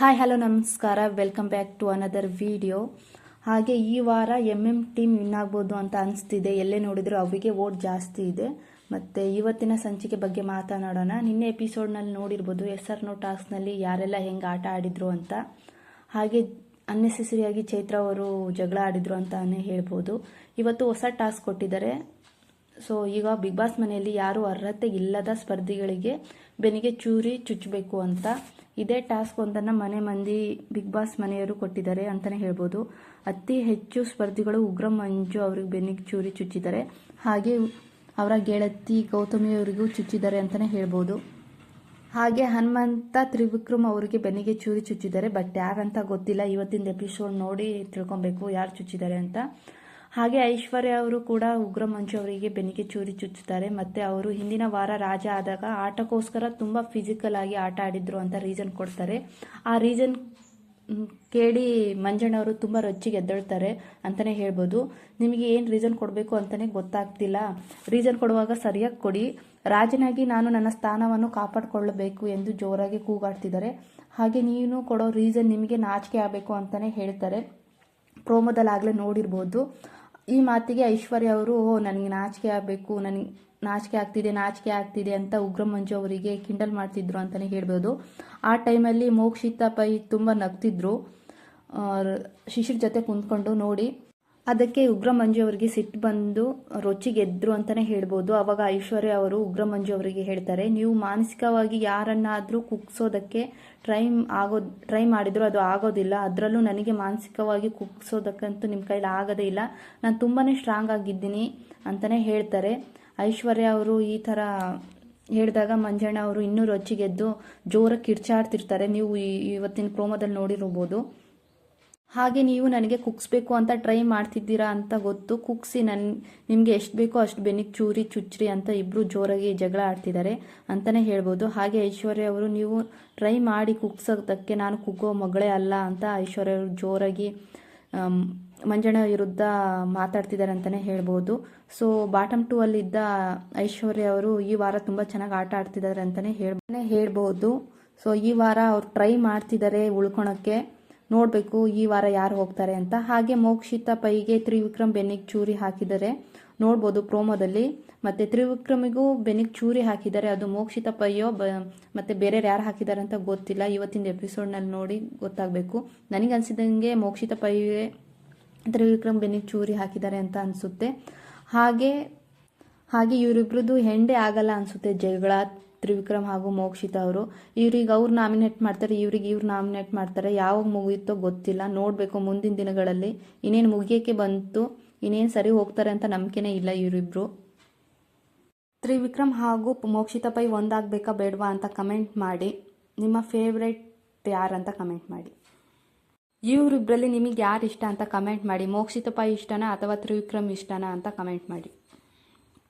Hi hello ನಮಸ್ಕಾರ. Welcome back to another video ಹಾಗೆ ಈ ವಾರ ಎಂ ಎಂ ಟೀಮ್ ವಿನ್ ಆಗ್ಬೋದು ಅಂತ ಅನಿಸ್ತಿದೆ. ಎಲ್ಲೇ ನೋಡಿದ್ರು ಅವರಿಗೆ ವೋಟ್ ಜಾಸ್ತಿ ಇದೆ. ಮತ್ತು ಇವತ್ತಿನ ಸಂಚಿಕೆ ಬಗ್ಗೆ ಮಾತನಾಡೋಣ. ನಿನ್ನೆ ಎಪಿಸೋಡ್ನಲ್ಲಿ ನೋಡಿರ್ಬೋದು ಎಸ್ ಆರ್ ನೋ ಟಾಸ್ಕ್ನಲ್ಲಿ ಯಾರೆಲ್ಲ ಹೆಂಗೆ ಆಟ ಆಡಿದ್ರು ಅಂತ. ಹಾಗೆ ಅನ್ನೆಸೆಸರಿಯಾಗಿ ಚೈತ್ರ ಅವರು ಜಗಳ ಆಡಿದ್ರು ಅಂತಾನೆ ಹೇಳ್ಬೋದು. ಇವತ್ತು ಹೊಸ ಟಾಸ್ಕ್ ಕೊಟ್ಟಿದ್ದಾರೆ. ಸೊ ಈಗ ಬಿಗ್ ಬಾಸ್ ಮನೆಯಲ್ಲಿ ಯಾರು ಅರ್ಹತೆ ಇಲ್ಲದ ಸ್ಪರ್ಧಿಗಳಿಗೆ ಬೆನಿಗೆ ಚೂರಿ ಚುಚ್ಚಬೇಕು ಅಂತ ಇದೇ ಟಾಸ್ಕ್ ಒಂದನ್ನು ಮನೆ ಮಂದಿ ಬಿಗ್ ಬಾಸ್ ಮನೆಯವರು ಕೊಟ್ಟಿದ್ದಾರೆ ಅಂತಲೇ ಹೇಳ್ಬೋದು. ಅತಿ ಹೆಚ್ಚು ಸ್ಪರ್ಧಿಗಳು ಉಗ್ರ ಮಂಜು ಅವ್ರಿಗೆ ಬೆನ್ನಿಗೆ ಚೂರಿ ಚುಚ್ಚಿದ್ದಾರೆ. ಹಾಗೆ ಅವರ ಗೆಳತಿ ಗೌತಮಿಯವರಿಗೂ ಚುಚ್ಚಿದ್ದಾರೆ ಅಂತಲೇ ಹೇಳ್ಬೋದು. ಹಾಗೆ ಹನುಮಂತ ತ್ರಿವಿಕ್ರಮ್ ಅವರಿಗೆ ಬೆನ್ನಿಗೆ ಚೂರಿ ಚುಚ್ಚಿದ್ದಾರೆ. ಬಟ್ ಯಾರಂತ ಗೊತ್ತಿಲ್ಲ. ಇವತ್ತಿನ ಎಪಿಸೋಡ್ ನೋಡಿ ತಿಳ್ಕೊಬೇಕು ಯಾರು ಚುಚ್ಚಿದ್ದಾರೆ ಅಂತ. ಹಾಗೆ ಐಶ್ವರ್ಯ ಅವರು ಕೂಡ ಉಗ್ರ ಮಂಜು ಅವರಿಗೆ ಬೆನಿಗೆ ಚೂರಿ ಚುಚ್ಚುತ್ತಾರೆ. ಮತ್ತೆ ಅವರು ಹಿಂದಿನ ವಾರ ರಾಜ ಆದಾಗ ಆಟಕ್ಕೋಸ್ಕರ ತುಂಬ ಫಿಸಿಕಲ್ ಆಗಿ ಆಟ ಆಡಿದ್ರು ಅಂತ ರೀಸನ್ ಕೊಡ್ತಾರೆ. ಆ ರೀಸನ್ ಕೇಳಿ ಮಂಜಣ್ಣವರು ತುಂಬ ರೊಚ್ಚಿಗೆ ಎದ್ದೇಳ್ತಾರೆ ಅಂತಲೇ ಹೇಳ್ಬೋದು. ನಿಮಗೆ ಏನು ರೀಸನ್ ಕೊಡಬೇಕು ಅಂತಲೇ ಗೊತ್ತಾಗ್ತಿಲ್ಲ. ರೀಸನ್ ಕೊಡುವಾಗ ಸರಿಯಾಗಿ ಕೊಡಿ. ರಾಜನಾಗಿ ನಾನು ನನ್ನ ಸ್ಥಾನವನ್ನು ಕಾಪಾಡಿಕೊಳ್ಳಬೇಕು ಎಂದು ಜೋರಾಗಿ ಕೂಗಾಡ್ತಿದ್ದಾರೆ. ಹಾಗೆ ನೀನು ಕೊಡೋ ರೀಸನ್ ನಿಮಗೆ ನಾಚಿಕೆ ಆಗಬೇಕು ಅಂತಲೇ ಹೇಳ್ತಾರೆ. ಪ್ರೋಮೋದಲ್ಲಾಗಲೇ ನೋಡಿರ್ಬೋದು. ಈ ಮಾತಿಗೆ ಐಶ್ವರ್ಯ ಅವರು ನನಗೆ ನಾಚಿಕೆ ಆಗಬೇಕು, ನನಗೆ ನಾಚಿಕೆ ಆಗ್ತಿದೆ ನಾಚಿಕೆ ಆಗ್ತಿದೆ ಅಂತ ಉಗ್ರಮಂಜು ಅವರಿಗೆ ಕಿಂಡಲ್ ಮಾಡ್ತಿದ್ರು ಅಂತಲೇ ಹೇಳ್ಬೋದು. ಆ ಟೈಮಲ್ಲಿ ಮೋಕ್ಷಿತ ಪೈ ತುಂಬ ನಗ್ತಿದ್ರು. ಶಿಶಿರ್ ಜೊತೆ ಕುಂತ್ಕೊಂಡು ನೋಡಿ ಅದಕ್ಕೆ ಉಗ್ರ ಮಂಜು ಅವರಿಗೆ ಸಿಟ್ಟು ಬಂದು ರೊಚ್ಚಿಗೆದ್ರು ಅಂತಲೇ ಹೇಳ್ಬೋದು. ಅವಾಗ ಐಶ್ವರ್ಯ ಅವರು ಉಗ್ರ ಮಂಜು ಅವರಿಗೆ ಹೇಳ್ತಾರೆ, ನೀವು ಮಾನಸಿಕವಾಗಿ ಯಾರನ್ನಾದರೂ ಕುಗ್ಸೋದಕ್ಕೆ ಟ್ರೈ ಆಗೋ, ಟ್ರೈ ಮಾಡಿದ್ರು ಅದು ಆಗೋದಿಲ್ಲ. ಅದರಲ್ಲೂ ನನಗೆ ಮಾನಸಿಕವಾಗಿ ಕುಗ್ಸೋದಕ್ಕಂತೂ ನಿಮ್ಮ ಕೈಲಿ ಆಗೋದೇ ಇಲ್ಲ. ನಾನು ತುಂಬಾ ಸ್ಟ್ರಾಂಗ್ ಆಗಿದ್ದೀನಿ ಅಂತಲೇ ಹೇಳ್ತಾರೆ. ಐಶ್ವರ್ಯ ಅವರು ಈ ಥರ ಹೇಳಿದಾಗ ಮಂಜಣ್ಣ ಅವರು ಇನ್ನೂ ರೊಚ್ಚಿಗೆದ್ದು ಜೋರಾಗಿ ಕಿರ್ಚಾಡ್ತಿರ್ತಾರೆ. ನೀವು ಇವತ್ತಿನ ಪ್ರೋಮೋದಲ್ಲಿ ನೋಡಿರ್ಬೋದು. ಹಾಗೆ ನೀವು ನನಗೆ ಕುಗ್ಸ್ಬೇಕು ಅಂತ ಟ್ರೈ ಮಾಡ್ತಿದ್ದೀರಾ ಅಂತ ಗೊತ್ತು. ಕುಗ್ಸಿ ನನ್, ನಿಮಗೆ ಎಷ್ಟು ಬೇಕೋ ಅಷ್ಟು ಬೆನ್ನಿಗೆ ಚೂರಿ ಚುಚ್ಚ್ರಿ ಅಂತ ಇಬ್ಬರು ಜೋರಾಗಿ ಜಗಳ ಆಡ್ತಿದ್ದಾರೆ ಅಂತಲೇ ಹೇಳ್ಬೋದು. ಹಾಗೆ ಐಶ್ವರ್ಯ ಅವರು, ನೀವು ಟ್ರೈ ಮಾಡಿ ಕುಗ್ಸೋದಕ್ಕೆ ನಾನು ಕುಗ್ಗೋ ಮಗಳೇ ಅಲ್ಲ ಅಂತ ಐಶ್ವರ್ಯ ಅವರು ಜೋರಾಗಿ ಮಂಜಣ್ಣ ವಿರುದ್ಧ ಮಾತಾಡ್ತಿದ್ದಾರೆ ಅಂತಲೇ ಹೇಳ್ಬೋದು. ಸೊ ಬಾಟಮ್ ಟೂ ಅಲ್ಲಿದ್ದ ಐಶ್ವರ್ಯ ಅವರು ಈ ವಾರ ತುಂಬ ಚೆನ್ನಾಗಿ ಆಟ ಆಡ್ತಿದ್ದಾರೆ ಅಂತಲೇ ಹೇಳ್ ಹೇಳ್ಬೋದು. ಸೊ ಈ ವಾರ ಅವ್ರು ಟ್ರೈ ಮಾಡ್ತಿದ್ದಾರೆ ಉಳ್ಕೊಳಕ್ಕೆ. ನೋಡಬೇಕು ಈ ವಾರ ಯಾರು ಹೋಗ್ತಾರೆ ಅಂತ. ಹಾಗೆ ಮೋಕ್ಷಿತ ಪೈಗೆ ತ್ರಿವಿಕ್ರಮ್ ಬೆನ್ನಿಗೆ ಚೂರಿ ಹಾಕಿದರೆ ನೋಡ್ಬೋದು ಪ್ರೋಮೋದಲ್ಲಿ. ಮತ್ತು ತ್ರಿವಿಕ್ರಮಿಗೂ ಬೆನ್ನಿಗೆ ಚೂರಿ ಹಾಕಿದ್ದಾರೆ ಅದು ಮೋಕ್ಷಿತ ಪೈಯೋ ಬ, ಮತ್ತು ಬೇರೆ ಯಾರು ಹಾಕಿದ್ದಾರೆ ಅಂತ ಗೊತ್ತಿಲ್ಲ. ಇವತ್ತಿನ ಎಪಿಸೋಡ್ನಲ್ಲಿ ನೋಡಿ ಗೊತ್ತಾಗಬೇಕು. ನನಗೆ ಅನಿಸಿದಂಗೆ ಮೋಕ್ಷಿತ ಪೈಗೆ ತ್ರಿವಿಕ್ರಮ್ ಬೆನ್ನಿಗೆ ಚೂರಿ ಹಾಕಿದ್ದಾರೆ ಅಂತ ಅನಿಸುತ್ತೆ. ಹಾಗೆ ಹಾಗೆ ಇವರಿಬ್ರದ್ದು ಹೆಂಡೆ ಆಗಲ್ಲ ಅನಿಸುತ್ತೆ ಜಗಳ ತ್ರಿವಿಕ್ರಮ್ ಹಾಗೂ ಮೋಕ್ಷಿತ ಅವರು. ಇವ್ರಿಗೆ ಅವ್ರು ನಾಮಿನೇಟ್ ಮಾಡ್ತಾರೆ, ಇವ್ರಿಗೆ ಇವ್ರು ನಾಮಿನೇಟ್ ಮಾಡ್ತಾರೆ. ಯಾವಾಗ ಮುಗಿಯುತ್ತೋ ಗೊತ್ತಿಲ್ಲ. ನೋಡಬೇಕು ಮುಂದಿನ ದಿನಗಳಲ್ಲಿ ಇನ್ನೇನು ಮುಗಿಯೋಕ್ಕೆ ಬಂತು, ಇನ್ನೇನು ಸರಿ ಹೋಗ್ತಾರೆ ಅಂತ ನಂಬಿಕೆನೇ ಇಲ್ಲ ಇವರಿಬ್ರು. ತ್ರಿವಿಕ್ರಮ್ ಹಾಗೂ ಮೋಕ್ಷಿತ ಪೈ ಒಂದಾಗಬೇಕಾ ಬೇಡವಾ ಅಂತ ಕಮೆಂಟ್ ಮಾಡಿ. ನಿಮ್ಮ ಫೇವ್ರೆಟ್ ಅಂತ ಕಮೆಂಟ್ ಮಾಡಿ. ಇವರಿಬ್ಬರಲ್ಲಿ ನಿಮಗೆ ಯಾರು ಇಷ್ಟ ಅಂತ ಕಮೆಂಟ್ ಮಾಡಿ. ಮೋಕ್ಷಿತ ಪೈ ಇಷ್ಟನಾ ಅಥವಾ ತ್ರಿವಿಕ್ರಮ್ ಇಷ್ಟನಾ ಅಂತ ಕಮೆಂಟ್ ಮಾಡಿ.